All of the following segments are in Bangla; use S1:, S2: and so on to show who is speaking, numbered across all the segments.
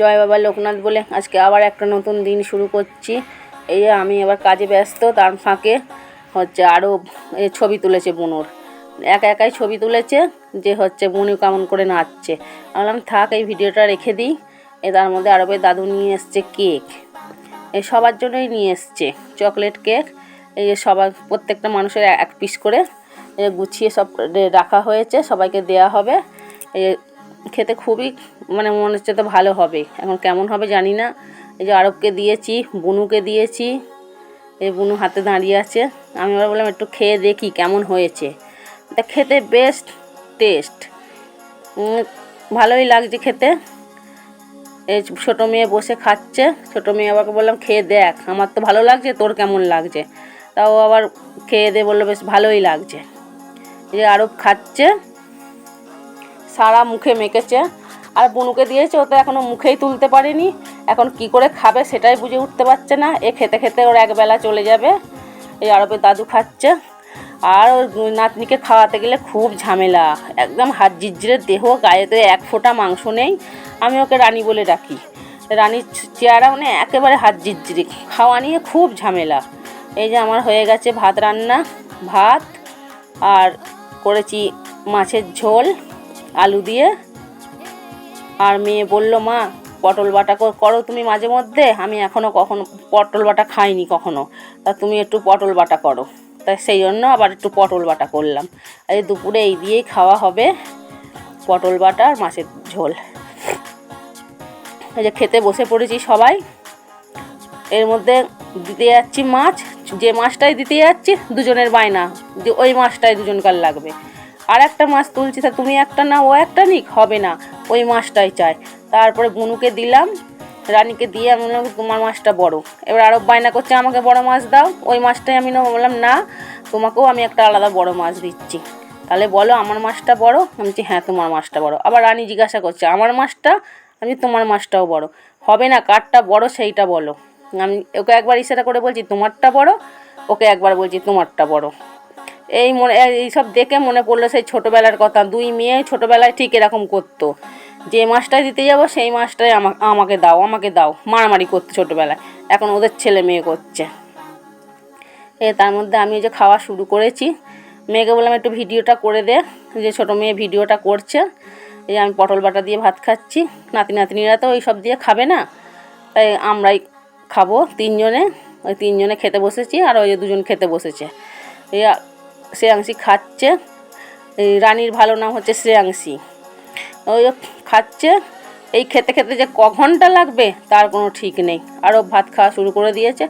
S1: জয় বাবা লোকনাথ বলে আজকে আবার একটা নতুন দিন শুরু করছি। এই আমি এবার কাজে ব্যস্ত, তার ফাঁকে হচ্ছে আরও ছবি তুলেছে বুনুর। একা একাই ছবি তুলেছে যে হচ্ছে বুনু কেমন করে নাচছে। বললাম, থাক, এই ভিডিওটা রেখে দিই। এ তার মধ্যে আরবের দাদু নিয়ে এসছে কেক। এ সবার জন্যই নিয়ে এসছে চকলেট কেক। এই সবার, প্রত্যেকটা মানুষের এক পিস করে গুছিয়ে সব রাখা হয়েছে, সবাইকে দেয়া হবে। যে খেতে খুবই মানে মনে হচ্ছে তো ভালো হবে। এখন কেমন হবে জানি না। এই যে আরবকে দিয়েছি, বুনুকে দিয়েছি। এই বুনু হাতে দাঁড়িয়ে আছে। আমি এবার বললাম, একটু খেয়ে দেখি কেমন হয়েছে। তা খেতে বেস্ট টেস্ট ভালোই লাগছে খেতে। এই ছোটো মেয়ে বসে খাচ্ছে। ছোটো মেয়ে আবার বললাম, খেয়ে দেখ, আমার তো ভালো লাগছে, তোর কেমন লাগছে? তাও আবার খেয়ে দে বলল, বেশ ভালোই লাগছে। এই যে আরব খাচ্ছে। সারা মুখে মেখেছে। আর বনুকে দিয়েছে, ও তো এখনও মুখেই তুলতে পারেনি। এখন কি করে খাবে সেটাই বুঝে উঠতে পারছে না। এ খেতে খেতে ওর একবেলা চলে যাবে। এই আরবের দাদু খাচ্ছে। আর ওর নাতনিকে খাওয়াতে গেলে খুব ঝামেলা। একদম হাত জিজ্জিরের দেহ, গায়েতে এক ফোঁটা মাংস নেই। আমি ওকে রানী বলে ডাকি। রানীর চেহারা মানে একেবারে হাত জিজ্জিরি। খাওয়া নিয়ে খুব ঝামেলা। এই যে আমার হয়ে গেছে ভাত রান্না, ভাত আর করেছি মাছের ঝোল, আলু দিয়ে। আর মেয়ে বলল, মা, পটল বাটা কর- তুমি মাঝে মধ্যে। আমি এখনও কখনো পটল বাটা খাইনি কখনো। তা তুমি একটু পটল বাটা করো। তাই সেই জন্য আবার একটু পটল বাটা করলাম। আর দুপুরে এই দিয়েই খাওয়া হবে পটল বাটা আর মাছের ঝোল। এই যে খেতে বসে পড়েছি সবাই। এর মধ্যে দিতে যাচ্ছি মাছ। যে মাছটাই দিতে যাচ্ছি, দুজনের বায়না। যে ওই মাছটাই দুজনকার লাগবে। আর একটা মাছ তুলছি। তা তুমি একটা না ও একটা নিক, হবে না। ওই মাছটাই চাই তারপরে বুনুকে দিলাম, রানীকে দিয়ে আমি বললাম, তোমার মাছটা বড়। এবার আরও বায়না করছে, আমাকে বড় মাছ দাও। ওই মাছটাই আমি বললাম, না, তোমাকেও আমি একটা আলাদা বড় মাছ দিচ্ছি। তাহলে বলো, আমার মাছটা বড়? আমি বলছি হ্যাঁ তোমার মাছটা বড়। আবার রানী জিজ্ঞাসা করছে, আমার মাছটা? আমি তোমার মাছটাও বড়। হবে না, কারটা বড় সেইটা বলো। আমি ওকে একবার ইশারা করে বলছি, তোমারটা বড়? ওকে একবার বলছি, তোমারটা বড়। এই মনে এইসব দেখে মনে পড়ল সেই ছোটোবেলার কথা। দুই মেয়ে ছোটোবেলায় ঠিক এরকম করতো। যে মাছটাই দিতে যাব, সেই মাছটাই আমা- আমাকে দাও আমাকে দাও। মারামারি করতো ছোটোবেলায়। এখন ওদের ছেলে মেয়ে করছে। এ তার মধ্যে আমি যে খাওয়া শুরু করেছি। মেয়েকে বললাম, একটু ভিডিওটা করে দে। যে ছোটো মেয়ে ভিডিওটা করছে। এই আমি পটল বাটা দিয়ে ভাত খাচ্ছি। নাতি, নাতনিরা তো সব দিয়ে খাবে না। তাই আমরাই খাব তিনজনে। ওই তিনজনে খেতে বসেছি আর ওই দুজন খেতে বসেছে। এই শ্রেয়াংশী খাচ্ছে। এই রানীর ভালো নাম হচ্ছে শ্রেয়াংশী। ওই খাচ্ছে। এই খেতে খেতে যে ক ঘণ্টা লাগবে, তার কোনো ঠিক নেই। আরও ভাত খাওয়া শুরু করে দিয়েছে।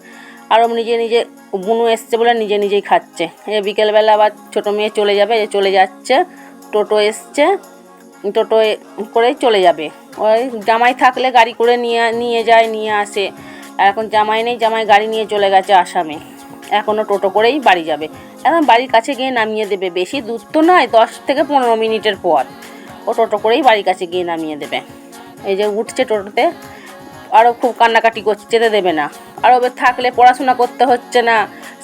S1: আরও নিজে নিজে বুনু এসছে বলে নিজে নিজেই খাচ্ছে। এ বিকেলবেলা আবার ছোটো মেয়ে চলে যাবে এই চলে যাচ্ছে। টোটো এসছে। টোটো করেই চলে যাবে। ওই জামাই থাকলে গাড়ি করে নিয়ে নিয়ে যায়, নিয়ে আসে। আর এখন জামাই নেই, জামাই গাড়ি নিয়ে চলে গেছে আসামে। এখনও টোটো করেই বাড়ি যাবে। এখন বাড়ির কাছে গিয়ে নামিয়ে দেবে বেশি দূর তো নয়, দশ থেকে পনেরো মিনিটের পর। ও টোটো করেই বাড়ির কাছে গিয়ে নামিয়ে দেবে। এই যে উঠছে টোটোতে আরও খুব কান্নাকাটি করছে, যেতে দেবে না। আর ওদের থাকলে পড়াশোনা করতে হচ্ছে না,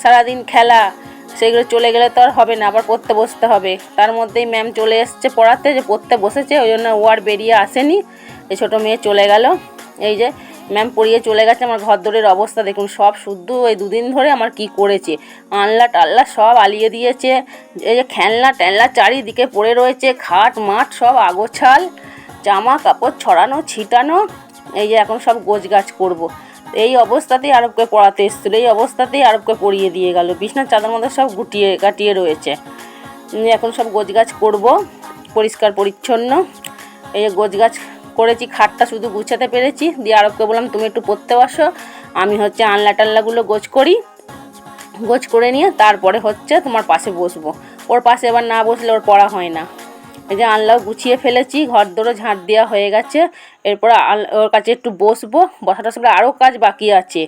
S1: সারাদিন খেলা, সেগুলো চলে গেলে তো আর হবে না, আবার পড়তে বসতে হবে। তার মধ্যেই ম্যাম চলে এসছে পড়াতে, যে পড়তে বসেছে, ওই জন্য ও আর বেরিয়ে আসেনি। এই ছোটো মেয়ে চলে গেল। এই যে ম্যাম পড়িয়ে চলে গেছে আমার ঘর দরের অবস্থা, দেখুন সব শুদ্ধ ওই দুদিন ধরে আমার কি করেছে? আনলা টাল্লা সব আলিয়ে দিয়েছে, এই যে খেলনা টেলনা চারিদিকে পড়ে রয়েছে, খাট মাঠ সব আগোছাল, জামা কাপড় ছড়ানো, ছিটানো, এই যে এখন সব গোছ গাছ করব। এই অবস্থাতেই আরবকে পড়াতে এসেছিল, এই অবস্থাতেই আরবকে পড়িয়ে দিয়ে গেল। বিছনার চাদর মধ্যে সব গুটিয়ে কাটিয়ে রয়েছে। এখন সব গোছ গাছ করব, পরিষ্কার পরিচ্ছন্ন, এই গোছ গাছ করেছি, খাটটা শুধু গুছাতে পেরেছি। দিয়ে আরবকে বললাম, তুমি একটু পড়তে বসো আমি হচ্ছে আনলা টাল্লাগুলো গোছ করি, গোছ করে নিয়ে তারপরে হচ্ছে তোমার পাশে বসবো। ওর পাশে এবার না বসলে ওর পড়া হয় না। এই যে আনলাও গুছিয়ে ফেলেছি, ঘর দোরও ঝাঁট দেওয়া হয়ে গেছে। এরপর ওর কাছে একটু বসবো বসাটা সঙ্গে আরও কাজ বাকি আছে।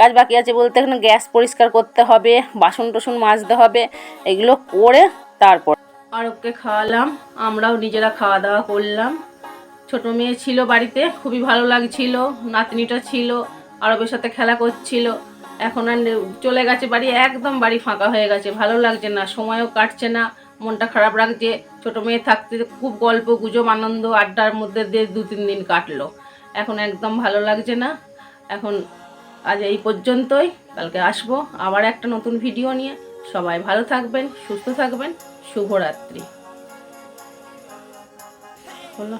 S1: কাজ বাকি আছে বলতে এখানে গ্যাস পরিষ্কার করতে হবে, বাসন টাসন মাজতে হবে, এগুলো করে তারপর আরবকে খাওয়ালাম, আমরাও নিজেরা খাওয়া দাওয়া করলাম। ছোট মেয়ে ছিল বাড়িতে, খুবই ভালো লাগছিল, নাতনিটা ছিল, আরবের সাথে খেলা করছিল। এখন আর চলে গেছে বাড়ি, একদম বাড়ি ফাঁকা হয়ে গেছে, ভালো লাগছে না, সময়ও কাটছে না, মনটা খারাপ লাগছে। ছোট মেয়ে থাকতে খুব গল্প, গুজব, আনন্দ, আড্ডার মধ্যে দিয়ে দু তিন দিন কাটলো। এখন একদম ভালো লাগছে না। এখন আজ এই পর্যন্তই, কালকে আসব আবার একটা নতুন ভিডিও নিয়ে। সবাই ভালো থাকবেন, সুস্থ থাকবেন, শুভরাত্রি। হলো।